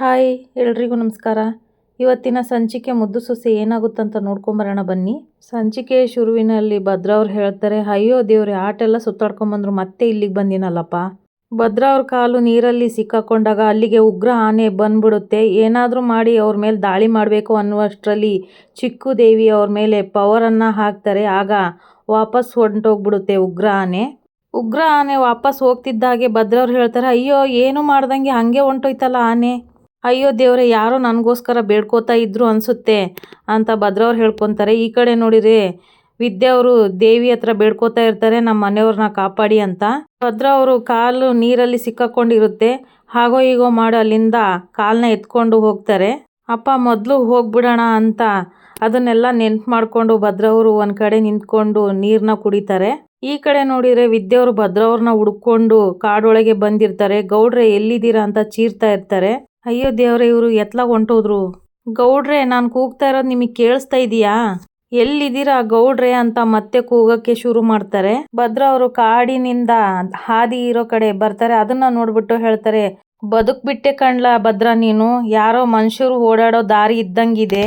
Hi, ಎಲ್ರಿಗೂ ನಮಸ್ಕಾರ. ಇವತ್ತಿನ ಸಂಚಿಕೆ ಮುದ್ದು ಸೊಸೆ ಏನಾಗುತ್ತಂತ ನೋಡ್ಕೊಂಬರೋಣ ಬನ್ನಿ. ಸಂಚಿಕೆ ಶುರುವಿನಲ್ಲಿ ಭದ್ರ ಅವ್ರು ಹೇಳ್ತಾರೆ, ಅಯ್ಯೋ ದೇವ್ರೆ, ಆಟೆಲ್ಲ ಸುತ್ತಾಡ್ಕೊಂಬಂದ್ರು ಮತ್ತೆ ಇಲ್ಲಿಗೆ ಬಂದಿನಲ್ಲಪ್ಪ. ಭದ್ರ ಅವ್ರ ಕಾಲು ನೀರಲ್ಲಿ ಸಿಕ್ಕಾಕೊಂಡಾಗ ಅಲ್ಲಿಗೆ ಉಗ್ರ ಆನೆ ಬಂದ್ಬಿಡುತ್ತೆ. ಏನಾದರೂ ಮಾಡಿ ಅವ್ರ ಮೇಲೆ ದಾಳಿ ಮಾಡಬೇಕು ಅನ್ನುವಷ್ಟರಲ್ಲಿ ಚಿಕ್ಕು ದೇವಿ ಅವ್ರ ಮೇಲೆ ಪವರನ್ನು ಹಾಕ್ತಾರೆ. ಆಗ ವಾಪಸ್ ಹೊಂಟೋಗ್ಬಿಡುತ್ತೆ ಉಗ್ರ ಆನೆ. ಉಗ್ರ ಆನೆ ವಾಪಸ್ ಹೋಗ್ತಿದ್ದಾಗೆ ಭದ್ರವ್ರು ಹೇಳ್ತಾರೆ, ಅಯ್ಯೋ, ಏನು ಮಾಡ್ದಂಗೆ ಹಾಗೆ ಹೊಂಟೋಯ್ತಲ್ಲ ಆನೆ. ಅಯ್ಯೋ ದೇವರೇ, ಯಾರೋ ನನಗೋಸ್ಕರ ಬೇಡ್ಕೋತಾ ಇದ್ರು ಅನಿಸುತ್ತೆ ಅಂತ ಭದ್ರವ್ರು ಹೇಳ್ಕೊತಾರೆ. ಈ ಕಡೆ ನೋಡಿರಿ, ವಿದ್ಯೆ ಅವರು ದೇವಿ ಹತ್ರ ಬೇಡ್ಕೋತಾ ಇರ್ತಾರೆ ನಮ್ಮ ಮನೆಯವ್ರನ್ನ ಕಾಪಾಡಿ ಅಂತ. ಭದ್ರ ಅವರು ಕಾಲು ನೀರಲ್ಲಿ ಸಿಕ್ಕಾಕೊಂಡಿರುತ್ತೆ. ಹಾಗೋ ಹೀಗೋ ಮಾಡು, ಅಲ್ಲಿಂದ ಕಾಲನ್ನ ಎತ್ಕೊಂಡು ಹೋಗ್ತಾರೆ. ಅಪ್ಪ, ಮೊದಲು ಹೋಗ್ಬಿಡೋಣ ಅಂತ ಅದನ್ನೆಲ್ಲ ನೆನ್ಪು ಮಾಡಿಕೊಂಡು ಭದ್ರವರು ಒಂದು ಕಡೆ ನಿಂತ್ಕೊಂಡು ನೀರನ್ನ ಕುಡಿತಾರೆ. ಈ ಕಡೆ ನೋಡಿದರೆ ವಿದ್ಯೆಯವರು ಭದ್ರವ್ರನ್ನ ಹುಡ್ಕೊಂಡು ಕಾಡೊಳಗೆ ಬಂದಿರ್ತಾರೆ. ಗೌಡ್ರೆ, ಎಲ್ಲಿದ್ದೀರಾ ಅಂತ ಚೀರ್ತಾ ಇರ್ತಾರೆ. ಅಯ್ಯೋ ದೇವ್ರೆ, ಇವರು ಎತ್ಲ ಹೊಂಟೋದ್ರು. ಗೌಡ್ರೆ, ನಾನು ಕೂಗ್ತಾ ಇರೋದು ನಿಮಗೆ ಕೇಳಿಸ್ತಾ ಇದೀಯಾ ಎಲ್ಲಿದ್ದೀರಾ ಗೌಡ್ರೆ ಅಂತ ಮತ್ತೆ ಕೂಗಕ್ಕೆ ಶುರು ಮಾಡ್ತಾರೆ. ಭದ್ರ ಅವರು ಕಾಡಿನಿಂದ ಹಾದಿ ಇರೋ ಕಡೆ ಬರ್ತಾರೆ. ಅದನ್ನ ನೋಡ್ಬಿಟ್ಟು ಹೇಳ್ತಾರೆ, ಬದುಕ್ ಬಿಟ್ಟೆ ಕಣ್ಲ ಭದ್ರ ನೀನು. ಯಾರೋ ಮನುಷ್ಯರು ಓಡಾಡೋ ದಾರಿ ಇದ್ದಂಗಿದೆ.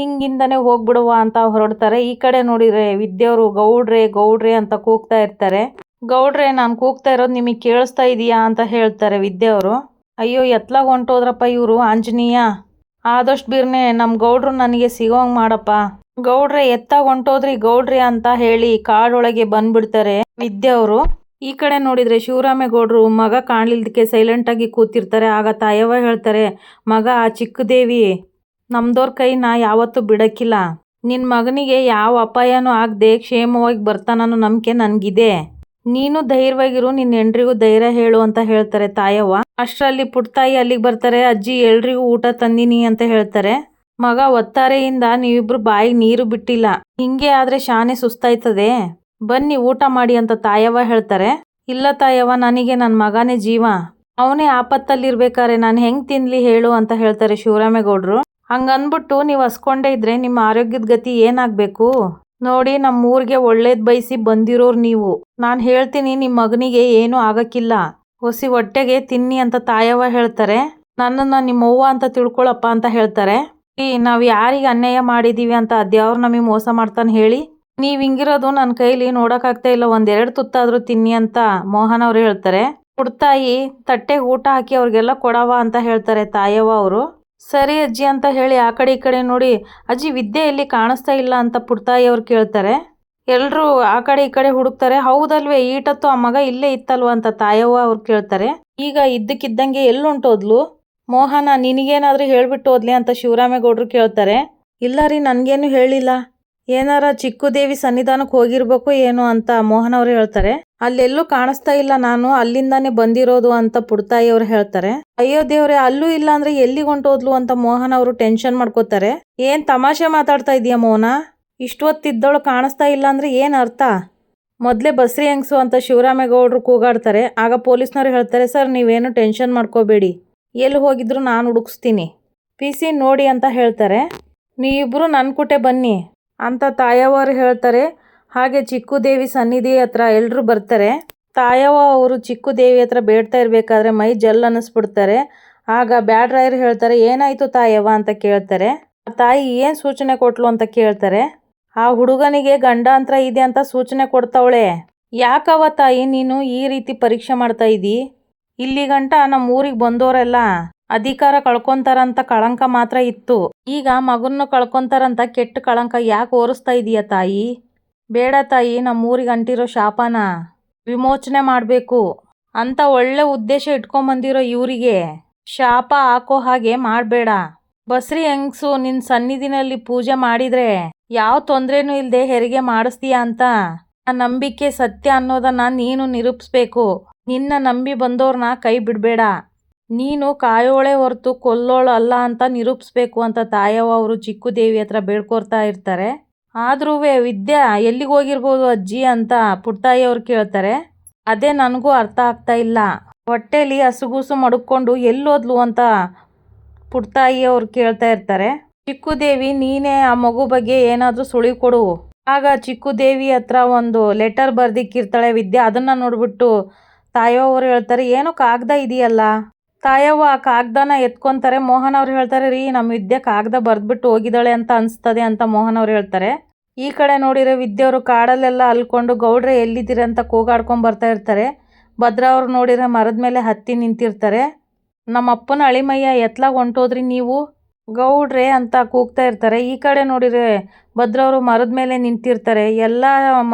ಹಿಂಗಿಂದನೇ ಹೋಗ್ಬಿಡುವ ಅಂತ ಹೊರಡ್ತಾರೆ. ಈ ಕಡೆ ನೋಡಿದ್ರೆ ವಿದ್ಯೆಯವರು ಗೌಡ್ರೆ ಗೌಡ್ರೆ ಅಂತ ಕೂಗ್ತಾ ಇರ್ತಾರೆ. ಗೌಡ್ರೆ, ನಾನು ಕೂಗ್ತಾ ಇರೋದು ನಿಮಗೆ ಕೇಳಿಸ್ತಾ ಇದೀಯಾ ಅಂತ ಹೇಳ್ತಾರೆ ವಿದ್ಯೆಯವರು. ಅಯ್ಯೋ, ಎತ್ಲಾಗ ಹೊಂಟೋದ್ರಪ್ಪ ಇವರು, ಆಂಜನೇಯ. ಆದಷ್ಟು ಬೀರ್ನೆ ನಮ್ಮ ಗೌಡ್ರು ನನಗೆ ಸಿಗೋಂಗ್ ಮಾಡಪ್ಪ. ಗೌಡ್ರೆ, ಎತ್ತಾಗ ಹೊಂಟೋದ್ರಿ ಗೌಡ್ರಿ ಅಂತ ಹೇಳಿ ಕಾಡೊಳಗೆ ಬಂದ್ಬಿಡ್ತಾರೆ ವಿದ್ಯೆ ಅವರು. ಈ ಕಡೆ ನೋಡಿದ್ರೆ ಶಿವರಾಮೇಗೌಡರು ಮಗ ಕಾಣ್ಲಿಲ್ದಕ್ಕೆ ಸೈಲೆಂಟ್ ಆಗಿ ಕೂತಿರ್ತಾರೆ. ಆಗ ತಾಯವ್ವ ಹೇಳ್ತಾರೆ, ಮಗ, ಆ ಚಿಕ್ಕ ದೇವಿ ನಮ್ದವ್ರ ಕೈನ ಯಾವತ್ತೂ ಬಿಡಕ್ಕಿಲ್ಲ. ನಿನ್ನ ಮಗನಿಗೆ ಯಾವ ಅಪಾಯನೂ ಆಗದೆ ಕ್ಷೇಮವಾಗಿ ಬರ್ತಾನನ್ನೋ ನಂಬಿಕೆ ನನಗಿದೆ. ನೀನು ಧೈರ್ಯವಾಗಿರು, ನಿನ್ನ ಹೆಂಡ್ರಿಗೂ ಧೈರ್ಯ ಹೇಳು ಅಂತ ಹೇಳ್ತಾರೆ ತಾಯವ್ವ. ಅಷ್ಟರಲ್ಲಿ ಪುಟ್ತಾಯಿ ಅಲ್ಲಿಗೆ ಬರ್ತಾರೆ, ಅಜ್ಜಿ ಎಲ್ರಿಗೂ ಊಟ ತಂದಿನಿ ಅಂತ ಹೇಳ್ತಾರೆ. ಮಗ ಒತ್ತಾರೆಯಿಂದ ನೀವಿಬ್ರು ಬಾಯಿಗೆ ನೀರು ಬಿಟ್ಟಿಲ್ಲ. ಹಿಂಗೆ ಆದ್ರೆ ಶಾನೆ ಸುಸ್ತಾಯ್ತದೆ. ಬನ್ನಿ ಊಟ ಮಾಡಿ ಅಂತ ತಾಯವ್ವ ಹೇಳ್ತಾರೆ. ಇಲ್ಲ ತಾಯವ್ವ, ನನಗೆ ನನ್ನ ಮಗನೇ ಜೀವ. ಅವನೇ ಆಪತ್ತಲ್ಲಿರ್ಬೇಕಾರೆ ನಾನು ಹೆಂಗ್ ತಿನ್ಲಿ ಹೇಳು ಅಂತ ಹೇಳ್ತಾರೆ ಶಿವರಾಮೇಗೌಡ್ರು. ಹಂಗನ್ಬಿಟ್ಟು ನೀವು ಹಸ್ಕೊಂಡೇ ಇದ್ರೆ ನಿಮ್ಮ ಆರೋಗ್ಯದ ಗತಿ ಏನಾಗಬೇಕು? ನೋಡಿ ನಮ್ಮ ಊರಿಗೆ ಒಳ್ಳೇದ್ ಬಯಸಿ ಬಂದಿರೋರು ನೀವು. ನಾನು ಹೇಳ್ತೀನಿ ನಿಮ್ಮ ಮಗನಿಗೆ ಏನೂ ಆಗಕ್ಕಿಲ್ಲ. ಹೊಸಿ ಹೊಟ್ಟೆಗೆ ತಿನ್ನಿ ಅಂತ ತಾಯವ್ವ ಹೇಳ್ತಾರೆ. ನನ್ನನ್ನು ನಿಮ್ಮವ್ವ ಅಂತ ತಿಳ್ಕೊಳಪ್ಪ ಅಂತ ಹೇಳ್ತಾರೆ. ಈ ನಾವು ಯಾರಿಗೆ ಅನ್ಯಾಯ ಮಾಡಿದ್ದೀವಿ ಅಂತ ಅದ್ಯಾವ್ರು ನಮಗೆ ಮೋಸ ಮಾಡ್ತಾನೆ ಹೇಳಿ. ನೀವು ಹಿಂಗಿರೋದು ನನ್ನ ಕೈಲಿ ನೋಡೋಕ್ಕಾಗ್ತಾ ಇಲ್ಲ, ಒಂದೆರಡು ತುತ್ತಾದರೂ ತಿನ್ನಿ ಅಂತ ಮೋಹನ್ ಅವರು ಹೇಳ್ತಾರೆ. ಹುಡ್ತಾಯಿ, ತಟ್ಟೆಗೆ ಊಟ ಹಾಕಿ ಅವ್ರಿಗೆಲ್ಲ ಕೊಡವ ಅಂತ ಹೇಳ್ತಾರೆ ತಾಯವ್ವ ಅವರು. ಸರಿ ಅಜ್ಜಿ ಅಂತ ಹೇಳಿ ಆ ಕಡೆ ಈ ಕಡೆ ನೋಡಿ, ಅಜ್ಜಿ ವಿದ್ಯೆ ಎಲ್ಲಿ ಕಾಣಿಸ್ತಾ ಇಲ್ಲ ಅಂತ ಪುಡ್ತಾಯಿ ಅವ್ರು ಕೇಳ್ತಾರೆ. ಎಲ್ಲರೂ ಆ ಕಡೆ ಈ ಕಡೆ ಹುಡುಕ್ತಾರೆ. ಹೌದಲ್ವೇ, ಈಟತ್ತು ಆ ಮಗ ಇಲ್ಲೇ ಇತ್ತಲ್ವ ಅಂತ ತಾಯವ್ವ ಅವ್ರು ಕೇಳ್ತಾರೆ. ಈಗ ಇದ್ದಕ್ಕಿದ್ದಂಗೆ ಎಲ್ಲುಂಟೋದ್ಲು ಮೋಹನ, ನಿನಗೇನಾದರೂ ಹೇಳ್ಬಿಟ್ಟು ಹೋದ್ಲಿ ಅಂತ ಶಿವರಾಮೇಗೌಡರು ಕೇಳ್ತಾರೆ. ಇಲ್ಲ ರೀ, ನನಗೇನು ಹೇಳಿಲ್ಲ. ಏನಾರ ಚಿಕ್ಕುದೇವಿ ಸನ್ನಿಧಾನಕ್ಕೆ ಹೋಗಿರ್ಬೇಕು ಏನು ಅಂತ ಮೋಹನ್ ಅವ್ರು ಹೇಳ್ತಾರೆ. ಅಲ್ಲೆಲ್ಲೂ ಕಾಣಿಸ್ತಾ ಇಲ್ಲ ನಾನು, ಅಲ್ಲಿಂದಾನೆ ಬಂದಿರೋದು ಅಂತ ಪುಡ್ತಾಯಿ ಅವ್ರು ಹೇಳ್ತಾರೆ. ಅಯ್ಯೋ ದೇವ್ರೆ, ಅಲ್ಲೂ ಇಲ್ಲ ಅಂದ್ರೆ ಎಲ್ಲಿಗೆ ಹೊಂಟೋದ್ಲು ಅಂತ ಮೋಹನ್ ಅವರು ಟೆನ್ಷನ್ ಮಾಡ್ಕೋತಾರೆ. ಏನ್ ತಮಾಷೆ ಮಾತಾಡ್ತಾ ಇದೀಯ ಮೋಹನ? ಇಷ್ಟೊತ್ತಿದ್ದವಳು ಕಾಣಿಸ್ತಾ ಇಲ್ಲ ಅಂದ್ರೆ ಏನ್ ಅರ್ಥ? ಮೊದಲೇ ಬಸ್ರಿ ಹೆಂಗ್ಸು ಅಂತ ಶಿವರಾಮೇಗೌಡರು ಕೂಗಾಡ್ತಾರೆ. ಆಗ ಪೊಲೀಸ್ನವ್ರು ಹೇಳ್ತಾರೆ, ಸರ್, ನೀವೇನು ಟೆನ್ಷನ್ ಮಾಡ್ಕೋಬೇಡಿ. ಎಲ್ಲಿ ಹೋಗಿದ್ರು ನಾನು ಹುಡುಕ್ಸ್ತೀನಿ. ಪಿ ಸಿ ನೋಡಿ ಅಂತ ಹೇಳ್ತಾರೆ. ನೀವಿಬ್ರು ನನ್ನ ಕುಟೆ ಬನ್ನಿ. ಅಂತ ತಾಯವ್ವರು ಹೇಳ್ತಾರೆ. ಹಾಗೆ ಚಿಕ್ಕು ದೇವಿ ಸನ್ನಿಧಿ ಹತ್ರ ಎಲ್ಲರೂ ಬರ್ತಾರೆ. ತಾಯವ್ವ ಅವರು ಚಿಕ್ಕು ದೇವಿ ಹತ್ರ ಬೇಡ್ತಾ ಇರಬೇಕಾದ್ರೆ ಮೈ ಜಲ್ ಅನ್ನಿಸ್ಬಿಡ್ತಾರೆ. ಆಗ ಬ್ಯಾಡ್ರಾಯರು ಹೇಳ್ತಾರೆ, ಏನಾಯಿತು ತಾಯವ್ವ? ಅಂತ ಕೇಳ್ತಾರೆ. ತಾಯಿ ಏನು ಸೂಚನೆ ಕೊಟ್ಲು ಅಂತ ಕೇಳ್ತಾರೆ. ಆ ಹುಡುಗನಿಗೆ ಗಂಡಾಂತರ ಇದೆ ಅಂತ ಸೂಚನೆ ಕೊಡ್ತಾವಳೆ. ಯಾಕವ ತಾಯಿ, ನೀನು ಈ ರೀತಿ ಪರೀಕ್ಷೆ ಮಾಡ್ತಾ ಇದ್ದೀ ಇಲ್ಲಿ ಗಂಟ ನಮ್ಮ ಊರಿಗೆ ಬಂದವರೆಲ್ಲ ಅಧಿಕಾರ ಕಳ್ಕೊಂತಾರಂತ ಕಳಂಕ ಮಾತ್ರ ಇತ್ತು. ಈಗ ಮಗನ್ನು ಕಳ್ಕೊಂತಾರಂತ ಕೆಟ್ಟ ಕಳಂಕ ಯಾಕೆ ಓರಿಸ್ತಾ ಇದೀಯ ತಾಯಿ? ಬೇಡ ತಾಯಿ, ನಮ್ಮೂರಿಗೆ ಅಂಟಿರೋ ಶಾಪನ. ವಿಮೋಚನೆ ಮಾಡಬೇಕು. ಅಂತ ಒಳ್ಳೆ ಉದ್ದೇಶ ಇಟ್ಕೊಂಬಂದಿರೋ ಇವರಿಗೆ ಶಾಪ ಹಾಕೋ ಹಾಗೆ ಮಾಡಬೇಡ. ಬಸ್ರಿ ಹೆಂಗ್ಸು ನಿನ್ನ ಸನ್ನಿಧಿನಲ್ಲಿ ಪೂಜೆ ಮಾಡಿದರೆ ಯಾವ ತೊಂದರೆನೂ ಇಲ್ಲದೆ ಹೆರಿಗೆ ಮಾಡಿಸ್ತೀಯ ಅಂತ? ಆ ನಂಬಿಕೆ ಸತ್ಯ ಅನ್ನೋದನ್ನ ನೀನು ನಿರೂಪಿಸ್ಬೇಕು. ನಿನ್ನ ನಂಬಿ ಬಂದವ್ರನ್ನ ಕೈ ಬಿಡಬೇಡ. ನೀನು ಕಾಯೋಳೆ ಹೊರತು ಕೊಲ್ಲೋಳು ಅಲ್ಲ ಅಂತ ನಿರೂಪಿಸ್ಬೇಕು ಅಂತ ತಾಯವ್ವ ಅವರು ಚಿಕ್ಕುದೇವಿ ಹತ್ರ ಬೇಡ್ಕೊಡ್ತಾ ಇರ್ತಾರೆ. ಆದ್ರೂ ವಿದ್ಯಾ, ಎಲ್ಲಿಗೆ ಹೋಗಿರ್ಬೋದು ಅಜ್ಜಿ ಅಂತ ಪುಟ್ಟಾಯಿ ಅವ್ರು ಕೇಳ್ತಾರೆ. ಅದೇ ನನಗೂ ಅರ್ಥ ಆಗ್ತಾ ಇಲ್ಲ. ಹೊಟ್ಟೆಲಿ ಹಸುಗೂಸು ಮಡುಕೊಂಡು ಎಲ್ಲೋದ್ಲು ಅಂತ ಪುಟ್ತಾಯಿ ಅವ್ರು ಕೇಳ್ತಾ ಇರ್ತಾರೆ. ಚಿಕ್ಕುದೇವಿ, ನೀನೇ ಆ ಮಗು ಬಗ್ಗೆ ಏನಾದರೂ ಸುಳಿವು ಕೊಡು. ಆಗ ಚಿಕ್ಕುದೇವಿ ಹತ್ರ ಒಂದು ಲೆಟರ್ ಬರ್ದಿಕ್ಕಿರ್ತಾಳೆ ವಿದ್ಯಾ, ಅದನ್ನ ನೋಡ್ಬಿಟ್ಟು ಅವ್ರು ಹೇಳ್ತಾರೆ, ಏನೋ ಕಾಗದ ಇದೆಯಲ್ಲ? ತಾಯವ್ವ ಆ ಕಾಗ್ದನ ಎತ್ಕೊಂತಾರೆ. ಮೋಹನ್ ಅವ್ರು ಹೇಳ್ತಾರೆ, ರೀ ನಮ್ಮ ವಿದ್ಯೆ ಕಾಗ್ದ ಬರೆದ್ಬಿಟ್ಟು ಹೋಗಿದ್ದಾಳೆ ಅಂತ ಅನಿಸ್ತದೆ ಅಂತ ಮೋಹನ್ ಅವ್ರು ಹೇಳ್ತಾರೆ. ಈ ಕಡೆ ನೋಡಿದ್ರೆ ವಿದ್ಯೆಯವರು ಕಾಡಲ್ಲೆಲ್ಲ ಅಲ್ಕೊಂಡು ಗೌಡ್ರೆ ಎಲ್ಲಿದ್ದೀರಿ ಅಂತ ಕೂಗಾಡ್ಕೊಂಡು ಬರ್ತಾ ಇರ್ತಾರೆ. ಭದ್ರ ಅವ್ರು ನೋಡಿದ್ರೆ ಮರದ ಮೇಲೆ ಹತ್ತಿ ನಿಂತಿರ್ತಾರೆ. ನಮ್ಮ ಅಪ್ಪನ ಅಳಿಮಯ್ಯ ಎತ್ಲ ಹೊಂಟೋದ್ರಿ ನೀವು? ಗೌಡ್ರೆ ಅಂತ ಕೂಗ್ತಾ ಇರ್ತಾರೆ. ಈ ಕಡೆ ನೋಡಿದ್ರೆ ಭದ್ರವರು ಮರದ ಮೇಲೆ ನಿಂತಿರ್ತಾರೆ. ಎಲ್ಲ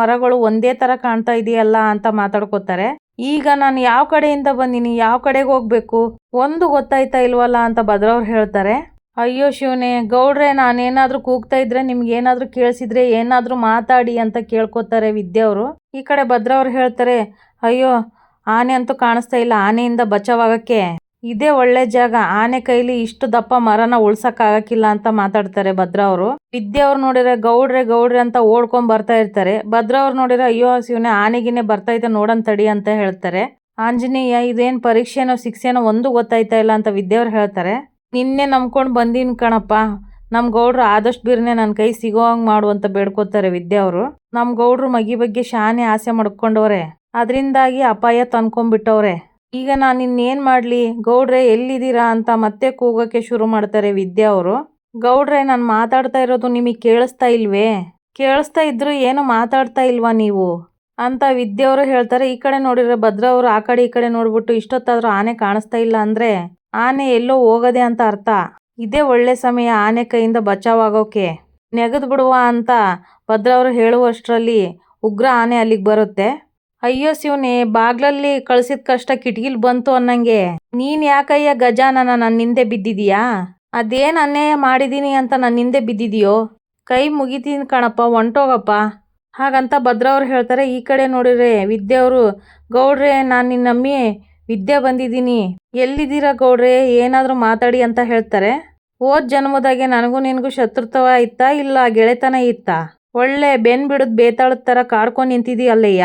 ಮರಗಳು ಒಂದೇ ಥರ ಕಾಣ್ತಾ ಇದೆಯಲ್ಲ ಅಂತ ಮಾತಾಡ್ಕೋತಾರೆ. ಈಗ ನಾನು ಯಾವ ಕಡೆಯಿಂದ ಬಂದೀನಿ? ಯಾವ ಕಡೆಗೆ ಹೋಗ್ಬೇಕು? ಒಂದು ಗೊತ್ತಾಯ್ತಾ ಇಲ್ವಲ್ಲ ಅಂತ ಭದ್ರವ್ರು ಹೇಳ್ತಾರೆ. ಅಯ್ಯೋ ಶಿವನೇ, ಗೌಡ್ರೆ, ನಾನೇನಾದ್ರೂ ಕೂಗ್ತಾ ಇದ್ರೆ ನಿಮ್ಗೆ ಏನಾದ್ರೂ ಕೇಳಿಸಿದ್ರೆ ಏನಾದ್ರೂ ಮಾತಾಡಿ ಅಂತ ಕೇಳ್ಕೊತಾರೆ ವಿದ್ಯೆಯವರು ಈ ಕಡೆ ಭದ್ರವ್ರು ಹೇಳ್ತಾರೆ, ಅಯ್ಯೋ, ಆನೆ ಅಂತೂ ಕಾಣಿಸ್ತಾ ಇಲ್ಲ, ಆನೆಯಿಂದ ಬಚಾವಾಗಕ್ಕೆ ಇದೇ ಒಳ್ಳೆ ಜಾಗ. ಆನೆ ಕೈಲಿ ಇಷ್ಟು ದಪ್ಪ ಮರನ ಉಳ್ಸಕ್ ಆಗಕ್ಕಿಲ್ಲ ಅಂತ ಮಾತಾಡ್ತಾರೆ ಭದ್ರ ಅವರು. ವಿದ್ಯೆ ಅವ್ರು ನೋಡಿದ್ರೆ ಗೌಡ್ರೆ ಗೌಡ್ರೆ ಅಂತ ಓಡ್ಕೊಂಡ್ ಬರ್ತಾ ಇರ್ತಾರೆ. ಭದ್ರ ಅವ್ರು ನೋಡಿದ್ರೆ ಅಯ್ಯೋ, ಇವನೇ ಆನೆಗಿನೇ ಬರ್ತೈತೆ ನೋಡನ್ ತಡಿ ಅಂತ ಹೇಳ್ತಾರೆ. ಆಂಜನೇಯ, ಇದೇನ್ ಪರೀಕ್ಷೆನೋ, ಶಿಕ್ಷೆನೋ ಒಂದು ಗೊತ್ತಾಯ್ತಾ ಇಲ್ಲ ಅಂತ ವಿದ್ಯೆಯವ್ರು ಹೇಳ್ತಾರೆ. ನಿನ್ನೆ ನಂಬ್ಕೊಂಡು ಬಂದೀನಿ ಕಣಪ್ಪ. ನಮ್ಮ ಗೌಡ್ರು ಆದಷ್ಟು ಬಿರ್ನೆ ನನ್ನ ಕೈ ಸಿಗೋ ಹಂಗೆ ಮಾಡು ಅಂತ ಬೇಡ್ಕೋತಾರೆ ವಿದ್ಯೆ ಅವರು. ನಮ್ಮ ಗೌಡ್ರು ಮಗಿ ಬಗ್ಗೆ ಶಾನೆ ಆಸೆ ಮಾಡ್ಕೊಂಡವ್ರೆ. ಅದರಿಂದಾಗಿ ಅಪಾಯ ತಂದ್ಕೊಂಡ್ಬಿಟ್ಟವ್ರೆ. ಈಗ ನಾನು ಇನ್ನೇನು ಮಾಡಲಿ? ಗೌಡ್ರೆ ಎಲ್ಲಿದ್ದೀರಾ ಅಂತ ಮತ್ತೆ ಕೂಗೋಕ್ಕೆ ಶುರು ಮಾಡ್ತಾರೆ ವಿದ್ಯಾ ಅವರು. ಗೌಡ್ರೆ, ನಾನು ಮಾತಾಡ್ತಾ ಇರೋದು ನಿಮಗೆ ಕೇಳಿಸ್ತಾ ಇಲ್ವೇ? ಕೇಳಿಸ್ತಾ ಇದ್ರು ಏನು ಮಾತಾಡ್ತಾ ಇಲ್ವಾ ನೀವು? ಅಂತ ವಿದ್ಯೆಯವರು ಹೇಳ್ತಾರೆ. ಈ ಕಡೆ ನೋಡಿದ್ರೆ ಭದ್ರ ಅವರು ಆ ಕಡೆ ಈ ಕಡೆ ನೋಡ್ಬಿಟ್ಟು ಇಷ್ಟೊತ್ತಾದ್ರೂ ಆನೆ ಕಾಣಿಸ್ತಾ ಇಲ್ಲ ಅಂದರೆ ಆನೆ ಎಲ್ಲೋ ಹೋಗದೆ ಅಂತ ಅರ್ಥ. ಇದೇ ಒಳ್ಳೆ ಸಮಯ ಆನೆ ಕೈಯಿಂದ ಬಚಾವಾಗೋಕೆ. ನೆಗೆದು ಬಿಡುವ ಅಂತ ಭದ್ರ ಅವರು ಹೇಳುವಷ್ಟರಲ್ಲಿ ಉಗ್ರ ಆನೆ ಅಲ್ಲಿಗೆ ಬರುತ್ತೆ. ಅಯ್ಯೋ ಶಿವನೇ, ಬಾಗ್ಲಲ್ಲಿ ಕಳ್ಸಿದ ಕಷ್ಟ ಕಿಟಕಿಲ್ ಬಂತು ಅನ್ನಂಗೆ. ನೀನ್ ಯಾಕಯ್ಯ ಗಜಾನನ ನನ್ನ ಹಿಂದೆ ಬಿದ್ದಿದೀಯಾ? ಅದೇನ್ ಅನ್ಯಾಯ ಮಾಡಿದೀನಿ ಅಂತ ನನ್ನ ಹಿಂದೆ ಬಿದ್ದಿದೀಯೋ? ಕೈ ಮುಗಿತೀನಿ ಕಣಪ್ಪ, ಹೊಂಟೋಗಪ್ಪ. ಹಾಗಂತ ಭದ್ರ ಅವ್ರು ಹೇಳ್ತಾರೆ, ಈ ಕಡೆ ನೋಡಿದ್ರೆ ವಿದ್ಯೆ ಅವರು ಗೌಡ್ರೆ, ನಾನು ನಿನ್ನಮ್ಮಿ ವಿದ್ಯೆ ಬಂದಿದ್ದೀನಿ. ಎಲ್ಲಿದ್ದೀರಾ ಗೌಡ್ರೆ, ಏನಾದರೂ ಮಾತಾಡಿ ಅಂತ ಹೇಳ್ತಾರೆ. ಓದ್ ಜನ್ಮದಾಗೆ ನನಗೂ ನಿನಗೂ ಶತ್ರುತ್ವ ಇತ್ತಾ ಇಲ್ಲ ಗೆಳೆತನ ಇತ್ತಾ? ಒಳ್ಳೆ ಬೆನ್ ಬಿಡದ್ ಬೇತಾಳದ ಥರ ಕಾಡ್ಕೊಂಡು ನಿಂತಿದೀಯಲ್ಲಯ್ಯ?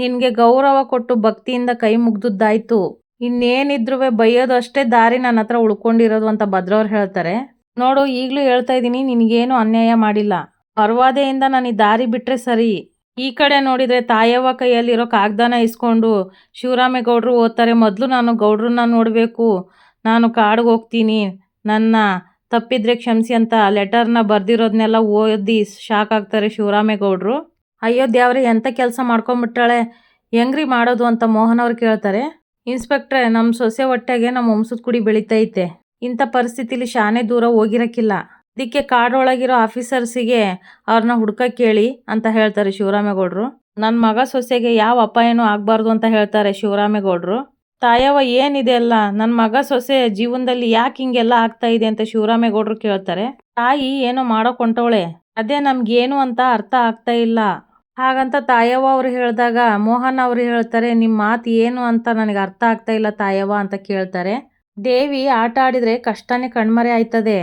ನಿನಗೆ ಗೌರವ ಕೊಟ್ಟು ಭಕ್ತಿಯಿಂದ ಕೈ ಮುಗ್ದುದ್ದಾಯ್ತು. ಇನ್ನೇನಿದ್ರೂ ಬೈಯೋದು ಅಷ್ಟೇ ದಾರಿ ನನ್ನ ಹತ್ರ ಉಳ್ಕೊಂಡಿರೋದು ಅಂತ ಭದ್ರವ್ರು ಹೇಳ್ತಾರೆ. ನೋಡು, ಈಗಲೂ ಹೇಳ್ತಾ ಇದ್ದೀನಿ, ನಿನಗೇನು ಅನ್ಯಾಯ ಮಾಡಿಲ್ಲ. ಪರ್ವಾದೆಯಿಂದ ನಾನು ಈ ದಾರಿ ಬಿಟ್ರೆ ಸರಿ. ಈ ಕಡೆ ನೋಡಿದ್ರೆ ತಾಯವ್ವ ಕೈಯಲ್ಲಿರೋ ಕಾಗ್ದಾನ ಇಸ್ಕೊಂಡು ಶಿವರಾಮೇಗೌಡರು ಓದ್ತಾರೆ, ಮೊದಲು ನಾನು ಗೌಡ್ರನ್ನ ನೋಡಬೇಕು. ನಾನು ಕಾಡಿಗೆ ಹೋಗ್ತೀನಿ. ನನ್ನ ತಪ್ಪಿದ್ರೆ ಕ್ಷಮಿಸಿ ಅಂತ ಲೆಟರ್ನ ಬರೆದಿರೋದನ್ನೆಲ್ಲ ಓದಿ ಶಾಕ್ ಆಗ್ತಾರೆ ಶಿವರಾಮೇಗೌಡರು. ಅಯ್ಯೋ ದೇವ್ರಿ ಎಂಥ ಕೆಲಸ ಮಾಡ್ಕೊಂಬಿಟ್ಟಾಳೆ? ಹೆಂಗ್ರಿ ಮಾಡೋದು ಅಂತ ಮೋಹನ್ ಅವ್ರು ಕೇಳ್ತಾರೆ. ಇನ್ಸ್ಪೆಕ್ಟ್ರೆ ನಮ್ಮ ಸೊಸೆ ಹೊಟ್ಟೆಗೆ ನಮ್ಮ ವಂಶದ ಕುಡಿ ಬೆಳೀತೈತೆ. ಇಂಥ ಪರಿಸ್ಥಿತಿಲಿ ಶಾನೆ ದೂರ ಹೋಗಿರಕ್ಕಿಲ್ಲ ಇದಕ್ಕೆ ಕಾಡೊಳಗಿರೋ ಆಫೀಸರ್ಸಿಗೆ ಅವ್ರನ್ನ ಹುಡ್ಕಕ್ಕೆ ಕೇಳಿ ಅಂತ ಹೇಳ್ತಾರೆ ಶಿವರಾಮೇಗೌಡರು. ನನ್ನ ಮಗ ಸೊಸೆಗೆ ಯಾವ ಅಪಾಯನೂ ಆಗಬಾರ್ದು ಅಂತ ಹೇಳ್ತಾರೆ ಶಿವರಾಮೇಗೌಡರು. ತಾಯವ್ವ ಏನಿದೆ ಅಲ್ಲ ನನ್ನ ಮಗ ಸೊಸೆ ಜೀವನದಲ್ಲಿ ಯಾಕೆ ಹಿಂಗೆಲ್ಲ ಆಗ್ತಾ ಇದೆ ಅಂತ ಶಿವರಾಮೇಗೌಡರು ಕೇಳ್ತಾರೆ. ತಾಯಿ ಏನೋ ಮಾಡೋ ಹೊಂಟವಳೆ ಅದೇ ನಮ್ಗೇನು ಅಂತ ಅರ್ಥ ಆಗ್ತಾ ಇಲ್ಲ. ಹಾಗಂತ ತಾಯವ್ವ ಅವ್ರು ಹೇಳಿದಾಗ, ಮೋಹನ್ ಅವರು ಹೇಳ್ತಾರೆ ನಿಮ್ಮ ಮಾತು ಏನು ಅಂತ ನನಗೆ ಅರ್ಥ ಆಗ್ತಾ ಇಲ್ಲ ತಾಯವ್ವ ಅಂತ ಕೇಳ್ತಾರೆ. ದೇವಿ ಆಟ ಆಡಿದ್ರೆ ಕಷ್ಟನೇ ಕಣ್ಮರೆ ಆಯ್ತದೆ.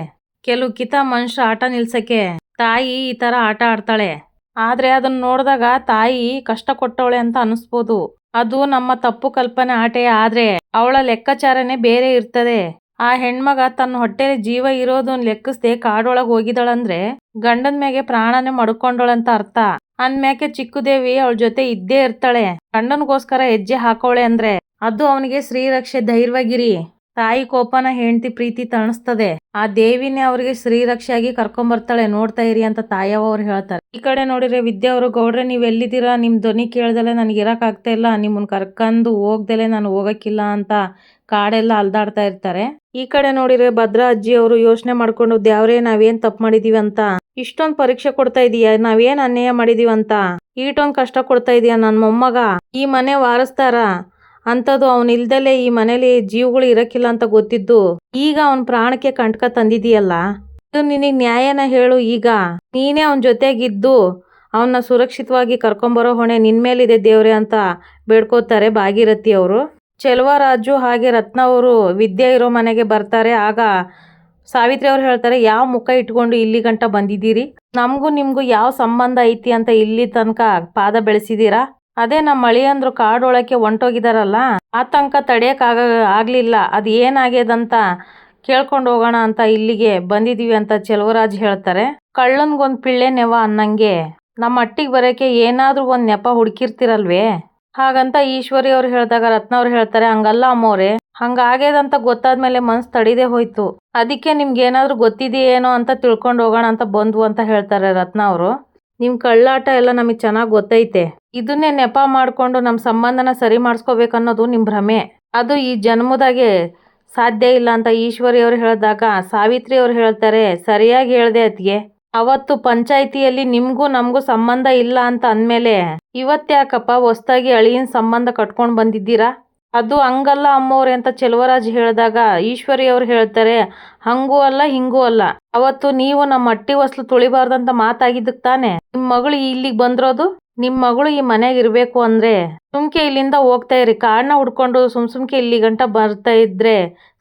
ಕೆಲವು ಕಿತ ಮನುಷ್ಯ ಆಟ ನಿಲ್ಸಕ್ಕೆ ತಾಯಿ ಈ ತರ ಆಟ ಆಡ್ತಾಳೆ. ಆದ್ರೆ ಅದನ್ನ ನೋಡಿದಾಗ ತಾಯಿ ಕಷ್ಟ ಕೊಟ್ಟವಳೆ ಅಂತ ಅನಿಸ್ಬೋದು. ಅದು ನಮ್ಮ ತಪ್ಪು ಕಲ್ಪನೆ ಆಟೆ, ಆದ್ರೆ ಅವಳ ಲೆಕ್ಕಾಚಾರನೇ ಬೇರೆ ಇರ್ತದೆ. ಆ ಹೆಣ್ಮಗ ತನ್ನ ಹೊಟ್ಟೆಲಿ ಜೀವ ಇರೋದನ್ನ ಲೆಕ್ಕಿಸ್ದೆ ಕಾಡೊಳಗ್ ಹೋಗಿದಳಂದ್ರೆ ಗಂಡನ ಮ್ಯಾಗೆ ಪ್ರಾಣನೇ ಮಡ್ಕೊಂಡಳಂತ ಅರ್ಥ. ಅಂದ್ಮ್ಯಾಕೆ ಚಿಕ್ಕುದೇವಿ ಅವಳ ಜೊತೆ ಇದ್ದೇ ಇರ್ತಾಳೆ. ಗಂಡನ್ಗೋಸ್ಕರ ಹೆಜ್ಜೆ ಹಾಕೋಳೆ ಅಂದ್ರೆ ಅದು ಅವನಿಗೆ ಶ್ರೀರಕ್ಷೆ ಧೈರ್ಯವಾಗಿರಿ. ತಾಯಿ ಕೋಪನ ಹೆಂಡತಿ ಪ್ರೀತಿ ತಣಿಸ್ತದೆ. ಆ ದೇವಿನೇ ಅವ್ರಿಗೆ ಶ್ರೀರಕ್ಷೆಯಾಗಿ ಕರ್ಕೊಂಬರ್ತಾಳೆ. ನೋಡ್ತಾ ಇರಿ ಅಂತ ತಾಯವ ಅವ್ರು ಹೇಳ್ತಾರೆ. ಈ ಕಡೆ ನೋಡಿದ್ರೆ ವಿದ್ಯಾ ಅವರು, ಗೌಡ್ರೆ ನೀವ್ ಎಲ್ಲಿದ್ದೀರಾ? ನಿಮ್ ಧ್ವನಿ ಕೇಳ್ದಲೆ ನನ್ಗೆ ಇರಕ್ ಆಗ್ತಾ ಇಲ್ಲ. ನಿಮ್ಮನ್ ಕರ್ಕಂದು ಹೋಗ್ದಲೆ ನಾನು ಹೋಗಕ್ಕಿಲ್ಲ ಅಂತ ಕಾಡೆಲ್ಲ ಅಲ್ದಾಡ್ತಾ ಇರ್ತಾರೆ. ಈ ಕಡೆ ನೋಡಿದ್ರೆ ಭದ್ರಾ ಅಜ್ಜಿ ಅವರು ಯೋಚನೆ ಮಾಡ್ಕೊಂಡು ದೇವ್ರೇ ನಾವೇನ್ ತಪ್ಪು ಮಾಡಿದೀವಿ ಅಂತ? ಇಷ್ಟೊಂದ್ ಪರೀಕ್ಷೆ ಕೊಡ್ತಾ ಇದೀಯ? ನಾವೇನ್ ಅನ್ಯಾಯ ಮಾಡಿದೀವಿ ಅಂತ? ಈಟೊಂದ್ ಕಷ್ಟ ಕೊಡ್ತಾ ಇದೀಯ ನನ್ ಮೊಮ್ಮಗ? ಈ ಮನೆ ವಾರಸ್ತಾರ? ಅಂತದು ಅವನ್ ಇಲ್ದಲೆ ಈ ಮನೇಲಿ ಜೀವಗಳು ಇರಕ್ಕಿಲ್ಲ ಅಂತ ಗೊತ್ತಿದ್ದು, ಈಗ ಅವನ್ ಪ್ರಾಣಕ್ಕೆ ಕಂಟಕ ತಂದಿದೀಯಲ್ಲ ಇದು ನಿನಗ್ ನ್ಯಾಯನ ಹೇಳು ಈಗ. ನೀನೇ ಅವನ್ ಜೊತೆಗಿದ್ದು ಅವನ್ನ ಸುರಕ್ಷಿತವಾಗಿ ಕರ್ಕೊಂಬರೋ ಹೊಣೆ ನಿನ್ ಮೇಲಿದೆ ದೇವ್ರೆ ಅಂತ ಬೇಡ್ಕೋತಾರೆ ಭಾಗೀರಥಿ ಅವರು. ಚೆಲುವರಾಜು ಹಾಗೆ ರತ್ನ ಅವರು ವಿದ್ಯೆ ಇರೋ ಮನೆಗೆ ಬರ್ತಾರೆ. ಆಗ ಸಾವಿತ್ರಿ ಅವ್ರು ಹೇಳ್ತಾರೆ, ಯಾವ ಮುಖ ಇಟ್ಕೊಂಡು ಇಲ್ಲಿ ಗಂಟ ಬಂದಿದ್ದೀರಿ? ನಮಗೂ ನಿಮಗೂ ಯಾವ ಸಂಬಂಧ ಐತಿ ಅಂತ ಇಲ್ಲಿ ತನಕ ಪಾದ ಬೆಳೆಸಿದ್ದೀರಾ? ಅದೇ ನಮ್ಮ ಮಳಿಯಂದ್ರು ಕಾಡೊಳಕ್ಕೆ ಹೊಂಟೋಗಿದಾರಲ್ಲ ಆತಂಕ ತಡೆಯಕ್ಕೆ ಆಗ, ಆಗ್ಲಿಲ್ಲ. ಅದು ಏನಾಗ್ಯದಂತ ಕೇಳ್ಕೊಂಡು ಹೋಗೋಣ ಅಂತ ಇಲ್ಲಿಗೆ ಬಂದಿದೀವಿ ಅಂತ ಚೆಲುವರಾಜ್ ಹೇಳ್ತಾರೆ. ಕಳ್ಳನ್ಗೊಂದು ಪಿಳ್ಳೆ ನೆವ ಅನ್ನಂಗೆ. ನಮ್ಮ ಅಟ್ಟಿಗೆ ಬರೋಕ್ಕೆ ಏನಾದರೂ ಒಂದು ನೆಪ ಹುಡುಕಿರ್ತಿರಲ್ವೇ? ಹಾಗಂತ ಈಶ್ವರಿ ಅವ್ರು ಹೇಳಿದಾಗ, ರತ್ನ ಅವ್ರು ಹೇಳ್ತಾರೆ, ಹಂಗಲ್ಲ ಅಮ್ಮೋರೆ ಹಂಗಾಗ್ಯದಂತ ಗೊತ್ತಾದ್ಮೇಲೆ ಮನ್ಸು ತಡಿದೆ ಹೋಯ್ತು. ಅದಕ್ಕೆ ನಿಮ್ಗೆ ಏನಾದರೂ ಗೊತ್ತಿದೆಯೇನೋ ಅಂತ ತಿಳ್ಕೊಂಡು ಹೋಗೋಣ ಅಂತ ಬಂದ್ವು ಅಂತ ಹೇಳ್ತಾರೆ ರತ್ನ ಅವರು. ನಿಮ್ ಕಳ್ಳಾಟ ಎಲ್ಲ ನಮಗೆ ಚೆನ್ನಾಗಿ ಗೊತ್ತೈತೆ. ಇದನ್ನೇ ನೆಪ ಮಾಡಿಕೊಂಡು ನಮ್ಮ ಸಂಬಂಧನ ಸರಿ ಮಾಡಿಸ್ಕೋಬೇಕನ್ನೋದು ನಿಮ್ಮ ಭ್ರಮೆ. ಅದು ಈ ಜನ್ಮದಾಗೆ ಸಾಧ್ಯ ಇಲ್ಲ ಅಂತ ಈಶ್ವರಿ ಅವ್ರು ಹೇಳಿದಾಗ, ಸಾವಿತ್ರಿ ಅವ್ರು ಹೇಳ್ತಾರೆ, ಸರಿಯಾಗಿ ಹೇಳ್ದೆ ಅತ್ಗೆ ಅವತ್ತು ಪಂಚಾಯಿತಿಯಲ್ಲಿ ನಿಮ್ಗೂ ನಮಗೂ ಸಂಬಂಧ ಇಲ್ಲ ಅಂತ ಅಂದಮೇಲೆ ಇವತ್ತ್ಯಾಕಪ್ಪ ಹೊಸ್ತಾಗಿ ಅಳಿಯನ್ ಸಂಬಂಧ ಕಟ್ಕೊಂಡು ಬಂದಿದ್ದೀರಾ? ಅದು ಹಂಗಲ್ಲ ಅಮ್ಮವ್ರೆ ಅಂತ ಚೆಲುವರಾಜ್ ಹೇಳಿದಾಗ ಈಶ್ವರಿ ಅವ್ರು ಹೇಳ್ತಾರೆ, ಹಂಗೂ ಅಲ್ಲ, ಹಿಂಗೂ ಅಲ್ಲ. ಅವತ್ತು ನೀವು ನಮ್ಮ ಅಟ್ಟಿ ಹೊಸ್ಲು ತುಳಿಬಾರ್ದಂತ ಮಾತಾಗಿದ್ದಕ್ ತಾನೆ? ನಿಮ್ ಮಗಳು ಇಲ್ಲಿಗೆ ಬಂದಿರೋದು? ನಿಮ್ ಮಗಳು ಈ ಮನೆಗೆ ಇರ್ಬೇಕು ಅಂದ್ರೆ ಸುಮ್ಕೆ ಇಲ್ಲಿಂದ ಹೋಗ್ತಾ ಇರಿ. ಕಾರಣ ಹುಡ್ಕೊಂಡು ಸುಮ್ ಸುಮ್ಕೆ ಇಲ್ಲಿ ಗಂಟ ಬರ್ತಾ ಇದ್ರೆ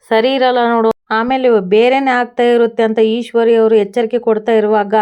ಸರಿ ಇರಲ್ಲ ನೋಡು. ಆಮೇಲೆ ಬೇರೆನೆ ಆಗ್ತಾ ಇರುತ್ತೆ ಅಂತ ಈಶ್ವರಿ ಅವರು ಎಚ್ಚರಿಕೆ ಕೊಡ್ತಾ ಇರುವಾಗ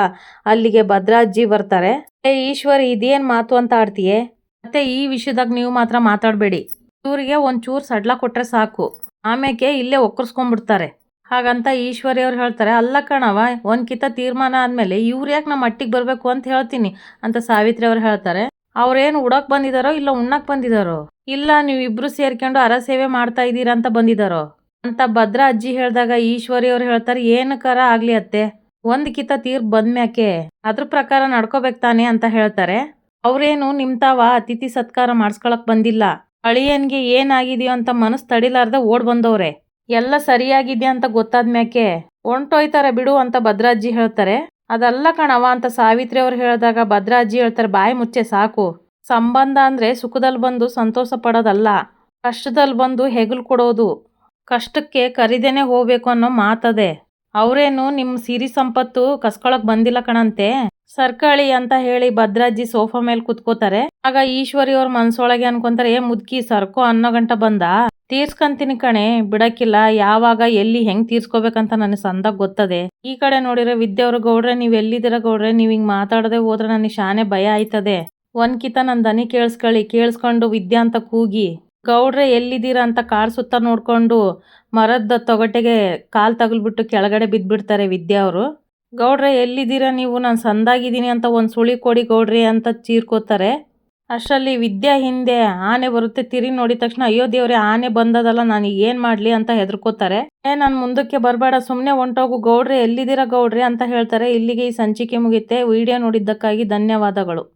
ಅಲ್ಲಿಗೆ ಭದ್ರಾಜ್ಜಿ ಬರ್ತಾರೆ. ಏ ಈಶ್ವರಿ, ಇದೇನ್ ಮಾತು ಅಂತ ಆಡ್ತೀಯೇ? ಮತ್ತೆ ಈ ವಿಷಯದಾಗ ನೀವು ಮಾತ್ರ ಮಾತಾಡಬೇಡಿ. ಇವರಿಗೆ ಒಂಚೂರು ಸಡ್ಲ ಕೊಟ್ರೆ ಸಾಕು. ಆಮೇಲೆ ಇಲ್ಲೇ ಒಕ್ಕರ್ಸ್ಕೊಂಡ್ಬಿಡ್ತಾರೆ. ಹಾಗಂತ ಈಶ್ವರಿ ಅವ್ರು ಹೇಳ್ತಾರೆ, ಅಲ್ಲ ಕಣವ ಒಂದ್ ಕಿತ ತೀರ್ಮಾನ ಆದ್ಮೇಲೆ ಇವ್ರು ಯಾಕೆ ನಮ್ಮ ಮಟ್ಟಿಗೆ ಬರಬೇಕು ಅಂತ ಹೇಳ್ತೀನಿ, ಅಂತ ಸಾವಿತ್ರಿ ಅವ್ರು ಹೇಳ್ತಾರೆ. ಅವ್ರೇನು ಉಡಕ್ ಬಂದಿದಾರೋ ಇಲ್ಲ ಉಣ್ಣಕ್ ಬಂದಿದಾರೋ? ಇಲ್ಲ ನೀವು ಇಬ್ರು ಸೇರ್ಕೊಂಡು ಅರ ಸೇವೆ ಮಾಡ್ತಾ ಇದ್ದೀರಾ ಅಂತ ಬಂದಿದಾರೋ? ಅಂತ ಭದ್ರ ಅಜ್ಜಿ ಹೇಳಿದಾಗ ಈಶ್ವರಿ ಅವ್ರು ಹೇಳ್ತಾರೆ ಏನಕ್ಕಾರ ಆಗ್ಲಿ ಅತ್ತೆ ಒಂದ್ ಕಿತ ತೀರ್ ಬಂದ್ಮ್ಯಾಕೆ? ಅದ್ರ ಪ್ರಕಾರ ನಡ್ಕೋಬೇಕು ತಾನೆ, ಅಂತ ಹೇಳ್ತಾರೆ. ಅವ್ರೇನು, ನಿಮ್ ತಾವ ಅತಿಥಿ ಸತ್ಕಾರ ಮಾಡಿಸ್ಕೊಳಕ್ ಬಂದಿಲ್ಲ, ಅಳಿಯನ್ಗೆ ಏನಾಗಿದೆಯೋ ಅಂತ ಮನಸ್ಸು ತಡಿಲಾರ್ದ ಓಡ್ ಬಂದವ್ರೆ. ಎಲ್ಲ ಸರಿಯಾಗಿದೆ ಅಂತ ಗೊತ್ತಾದ್ಮ್ಯಾಕೆ? ಹೊಂಟೋಯ್ತಾರೆ ಬಿಡು ಅಂತ ಭದ್ರಾಜ್ಜಿ ಹೇಳ್ತಾರೆ. ಅದಲ್ಲ ಕಣವ ಅಂತ ಸಾವಿತ್ರಿ ಅವ್ರು ಹೇಳಿದಾಗ ಭದ್ರಾಜ್ಜಿ ಹೇಳ್ತಾರೆ, ಬಾಯಿ ಮುಚ್ಚೆ ಸಾಕು. ಸಂಬಂಧ ಅಂದ್ರೆ ಸುಖದಲ್ಲಿ ಬಂದು ಸಂತೋಷ ಪಡೋದಲ್ಲ. ಕಷ್ಟದಲ್ಲಿ ಬಂದು ಹೆಗಲು ಕೊಡೋದು. ಕಷ್ಟಕ್ಕೆ ಕರಿದೇನೆ ಹೋಗ್ಬೇಕು ಅನ್ನೋ ಮಾತದೆ. ಅವರೇನು ನಿಮ್ಮ ಸಿರಿ ಸಂಪತ್ತು ಕಸ್ಕೊಳಕ್ ಬಂದಿಲ್ಲ ಕಣಂತೆ. ಸರ್ಕಳಿ ಅಂತ ಹೇಳಿ ಭದ್ರಾಜ್ಜಿ ಸೋಫಾ ಮೇಲೆ ಕುತ್ಕೋತಾರೆ. ಆಗ ಈಶ್ವರಿ ಅವ್ರ ಮನ್ಸೊಳಗೆ ಅನ್ಕೊಂತಾರೆ, ಏ ಮುದ್ಕಿ ಸರ್ಕೋ ಅನ್ನೋ ಗಂಟ ಬಂದ? ತೀರ್ಸ್ಕಂತೀನಿ ಕಣೆ, ಬಿಡಕ್ಕಿಲ್ಲ. ಯಾವಾಗ, ಎಲ್ಲಿ, ಹೆಂಗ್ ತೀರ್ಸ್ಕೋಬೇಕಂತ ನನಗೆ ಸಂದಾಗ ಗೊತ್ತದೆ. ಈ ಕಡೆ ನೋಡಿದ್ರೆ ವಿದ್ಯಾವ್ರ ಗೌಡ್ರೆ, ನೀವ್ ಎಲ್ಲಿದ್ದೀರ ಗೌಡ್ರೆ, ನೀವ್ ಹಿಂಗ್ ಮಾತಾಡದೆ ಹೋದ್ರೆ ನನಗೆ ಶಾನೆ ಭಯ ಆಯ್ತದೆ. ಒಂದ್ಕಿತ ನನ್ ದನಿ ಕೇಳಿಸ್ಕೊಳ್ಳಿ ಕೇಳಿಸ್ಕೊಂಡು ವಿದ್ಯಾ ಅಂತ ಕೂಗಿ, ಗೌಡ್ರೆ ಎಲ್ಲಿದ್ದೀರಾ ಅಂತ ಕಾರ್ ಸುತ್ತ ನೋಡ್ಕೊಂಡು ಮರದ ತೊಗಟೆಗೆ ಕಾಲ್ ತಗಲ್ಬಿಟ್ಟು ಕೆಳಗಡೆ ಬಿದ್ದ್ಬಿಡ್ತಾರೆ ವಿದ್ಯಾ ಅವರು ಗೌಡ್ರೆ, ಎಲ್ಲಿದ್ದೀರಾ ನೀವು? ನಾನು ಸಂದಾಗಿದ್ದೀನಿ ಅಂತ ಒಂದು ಸುಳಿ ಕೊಡಿ ಗೌಡ್ರಿ ಅಂತ ಚೀರ್ಕೋತಾರೆ. ಅಷ್ಟರಲ್ಲಿ ವಿದ್ಯಾ ಹಿಂದೆ ಆನೆ ಬರುತ್ತೆ. ತಿರಿ ನೋಡಿದ ತಕ್ಷಣ, ಅಯ್ಯೋ ದೇವ್ರೆ, ಆನೆ ಬಂದದಲ್ಲ ನಾನು ಏನು ಮಾಡ್ಲಿ? ಅಂತ ಹೆದರ್ಕೋತಾರೆ. ಏ, ನಾನು ಮುಂದಕ್ಕೆ ಬರಬೇಡ ಸುಮ್ಮನೆ ಹೊಂಟೋಗು, ಗೌಡ್ರೆ, ಎಲ್ಲಿದ್ದೀರಾ ಗೌಡ್ರಿ? ಅಂತ ಹೇಳ್ತಾರೆ. ಇಲ್ಲಿಗೆ ಈ ಸಂಚಿಕೆ ಮುಗಿಯುತ್ತೆ. ವಿಡಿಯೋ ನೋಡಿದ್ದಕ್ಕಾಗಿ ಧನ್ಯವಾದಗಳು.